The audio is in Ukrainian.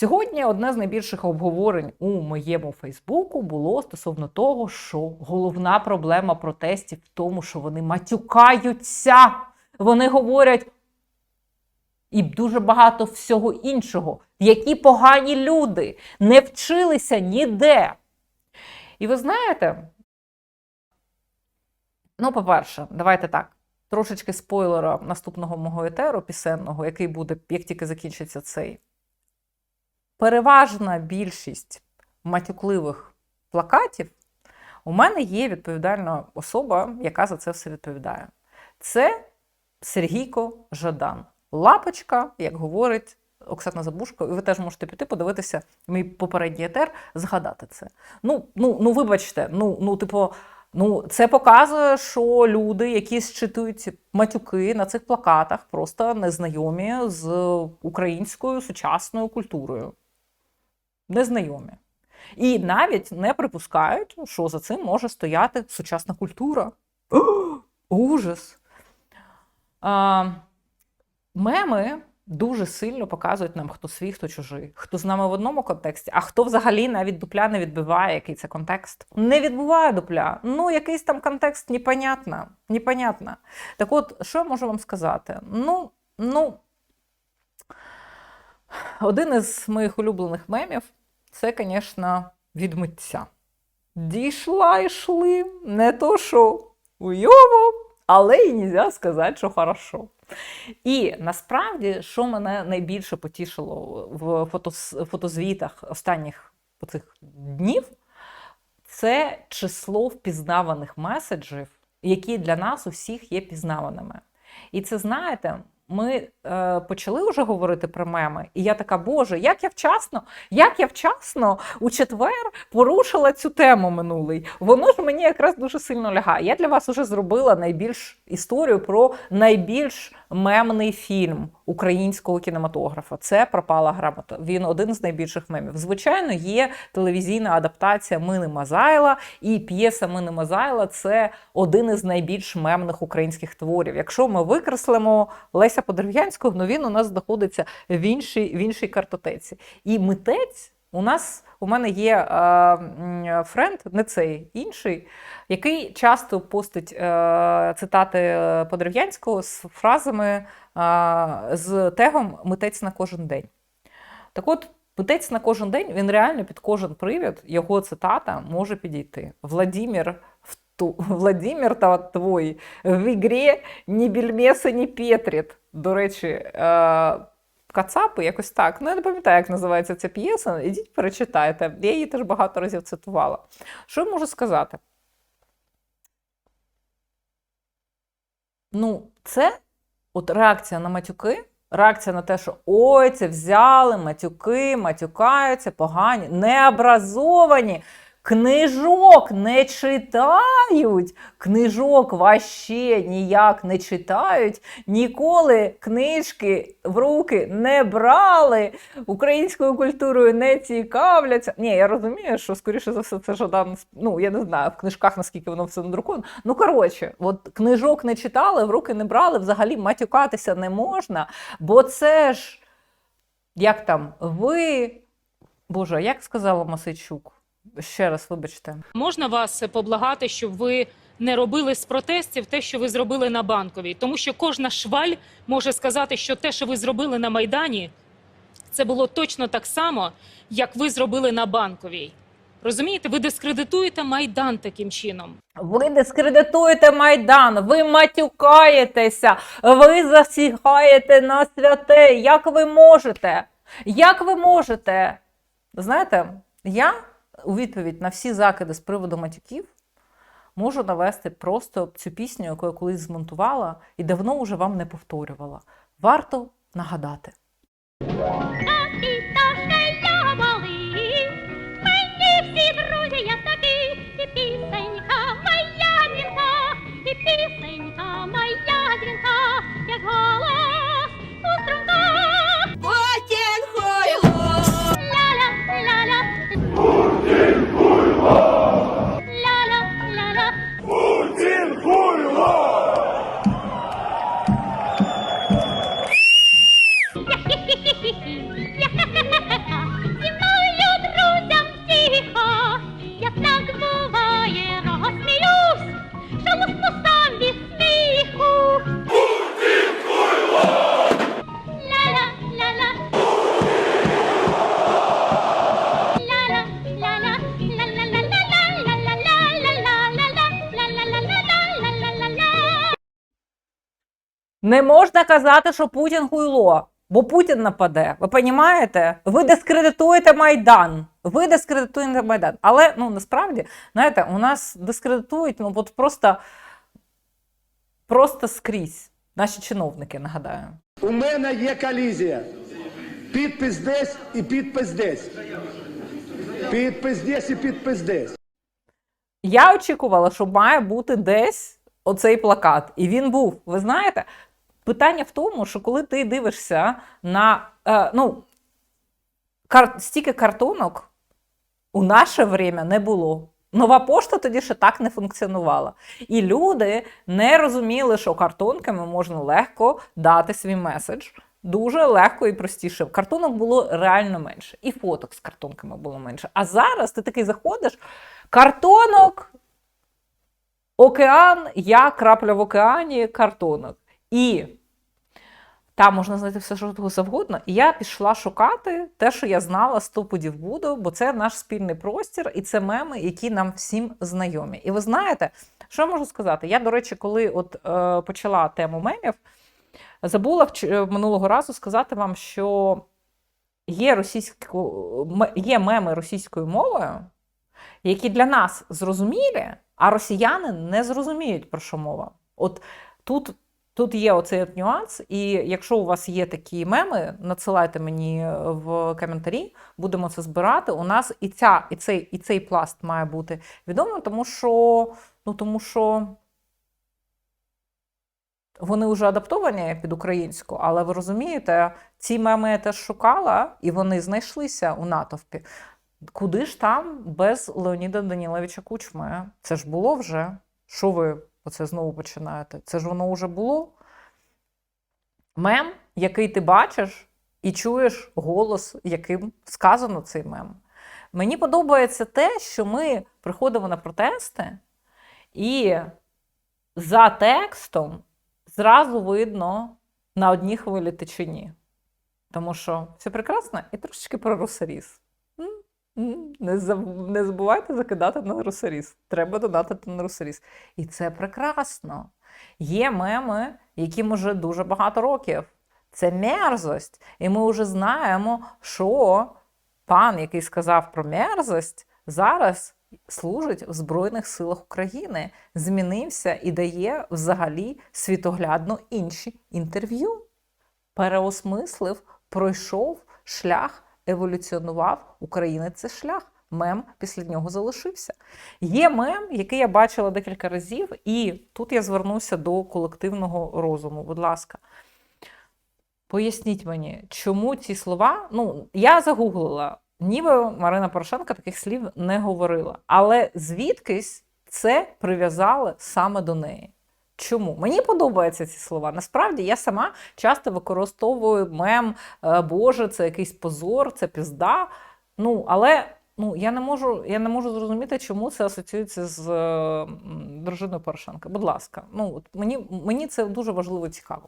Сьогодні одне з найбільших обговорень у моєму Фейсбуку було стосовно того, що головна проблема протестів в тому, що вони матюкаються. Вони говорять і дуже багато всього іншого. Які погані люди не вчилися ніде. І ви знаєте, ну, по-перше, давайте так. Трошечки спойлера наступного мого етеру пісенного, який буде, як тільки закінчиться цей. Переважна більшість матюкливих плакатів у мене є відповідальна особа, яка за це все відповідає. Це Сергійко Жадан. Лапочка, як говорить Оксана Забушко, і ви теж можете піти подивитися мій попередній етер, згадати це. Ну, ну, ну вибачте, ну, ну, типу, ну, це показує, що люди, які зчитують матюки на цих плакатах, просто незнайомі з українською сучасною культурою. Незнайомі. І навіть не припускають, що за цим може стояти сучасна культура. О, ужас! А, меми дуже сильно показують нам, хто свій, хто чужий, хто з нами в одному контексті, а хто взагалі навіть дупля не відбиває, який це контекст. Не відбуває дупля. Ну, якийсь там контекст непонятно. непонятно. Так от, що я можу вам сказати? Ну, ну, один із моїх улюблених мемів це, звісно, від митця. Дійшла йшли, не то що уйово, але й нельзя сказати, що хорошо. І насправді, що мене найбільше потішило в фотозвітах останніх цих днів, це число впізнаваних меседжів, які для нас усіх є пізнаваними. І це знаєте, ми е, почали вже говорити про меми, і я така, Боже, як я вчасно, як я вчасно у четвер порушила цю тему минулий. Воно ж мені якраз дуже сильно лягає. Я для вас вже зробила найбільш історію про найбільш мемний фільм українського кінематографа. Це пропала грамота. Він один з найбільших мемів. Звичайно, є телевізійна адаптація Мини Мазайла, і п'єса Мини Мазайла це один із найбільш мемних українських творів. Якщо ми викреслимо Леся Подерев'янського, ну він у нас знаходиться в іншій, в іншій картотеці. І митець. У нас у мене є е, френд, не цей інший, який часто постить е, цитати Подерев'янського з фразами е, з тегом Митець на кожен день. Так от, митець на кожен день він реально під кожен привід, його цитата може підійти. Владимир Владимир та твой в ігрі ні більмеса, ні Петріт. До речі, е, Кацапи, якось так. Ну, я не пам'ятаю, як називається ця п'єса. Ідіть, перечитайте. Я її теж багато разів цитувала. Що я можу сказати? Ну, це от реакція на матюки, реакція на те, що ой, це взяли, матюки, матюкаються, погані, необразовані. Книжок не читають, книжок ваще ніяк не читають, ніколи книжки в руки не брали, українською культурою не цікавляться. Ні, я розумію, що, скоріше за все, це Жадан, ну, я не знаю, в книжках, наскільки воно все надруковано. Ну, коротше, от книжок не читали, в руки не брали, взагалі матюкатися не можна, бо це ж, як там, ви, Боже, як сказала Масичук? Ще раз, вибачте. Можна вас поблагати, щоб ви не робили з протестів те, що ви зробили на банковій, тому що кожна шваль може сказати, що те, що ви зробили на майдані, це було точно так само, як ви зробили на банковій. Розумієте, ви дискредитуєте майдан таким чином. Ви дискредитуєте майдан, ви матюкаєтеся, ви засігаєте на святе. Як ви можете? Як ви можете? Знаєте, я у відповідь на всі закиди з приводу матюків можу навести просто цю пісню, яку я колись змонтувала і давно вже вам не повторювала. Варто нагадати. Так буває, розсміюсь, що мусну сам від сміху. Не можна казати, що Путін хуйло бо Путін нападе. Ви розумієте? Ви дискредитуєте Майдан. Ви дискредитуєте Майдан. Але ну насправді, знаєте, у нас дискредитують ну от просто, просто скрізь. Наші чиновники, нагадаю. У мене є колізія. Підпис десь і підпис десь. Підпис десь і підпис десь. Я очікувала, що має бути десь оцей плакат. І він був. Ви знаєте, питання в тому, що коли ти дивишся на е, ну, кар... стільки картонок у наше время не було. Нова пошта тоді ще так не функціонувала. І люди не розуміли, що картонками можна легко дати свій меседж. Дуже легко і простіше. Картонок було реально менше, і фоток з картонками було менше. А зараз ти такий заходиш, картонок, океан, я крапля в океані картонок. І там можна знайти все, що завгодно. І я пішла шукати те, що я знала сто пудів буду, бо це наш спільний простір, і це меми, які нам всім знайомі. І ви знаєте, що я можу сказати? Я, до речі, коли от е, почала тему мемів, забула е, минулого разу сказати вам, що є, російсько, є меми російською мовою, які для нас зрозумілі, а росіяни не зрозуміють, про що мова. От тут, тут є оцей от нюанс, і якщо у вас є такі меми, надсилайте мені в коментарі, будемо це збирати. У нас і, ця, і, цей, і цей пласт має бути відомим, тому що, ну, тому що вони вже адаптовані під українську, але ви розумієте, ці меми я теж шукала, і вони знайшлися у натовпі. Куди ж там без Леоніда Даніловича Кучми? Це ж було вже. Що ви оце знову починаєте? Це ж воно вже було. Мем, який ти бачиш і чуєш голос, яким сказано цей мем. Мені подобається те, що ми приходимо на протести, і за текстом зразу видно на одній хвилі ти чи ні. Тому що все прекрасно і трошечки про русаріз. Не, заб- не забувайте закидати на русаріз. Треба донатити на русаріз. І це прекрасно. Є меми, яким уже дуже багато років. Це мерзость. І ми вже знаємо, що пан, який сказав про мерзость, зараз служить в Збройних силах України, змінився і дає взагалі світоглядно інші інтерв'ю. Переосмислив, пройшов шлях, еволюціонував. України це шлях. Мем після нього залишився. Є мем, який я бачила декілька разів, і тут я звернуся до колективного розуму. Будь ласка, поясніть мені, чому ці слова. Ну, я загуглила, ніби Марина Порошенка таких слів не говорила. Але звідкись це прив'язали саме до неї. Чому? Мені подобаються ці слова. Насправді я сама часто використовую мем е, Боже, це якийсь позор, це пізда. Ну, але ну, я, не можу, я не можу зрозуміти, чому це асоціюється з дружиною Порошенка. Будь ласка, ну, от мені, мені це дуже важливо цікаво.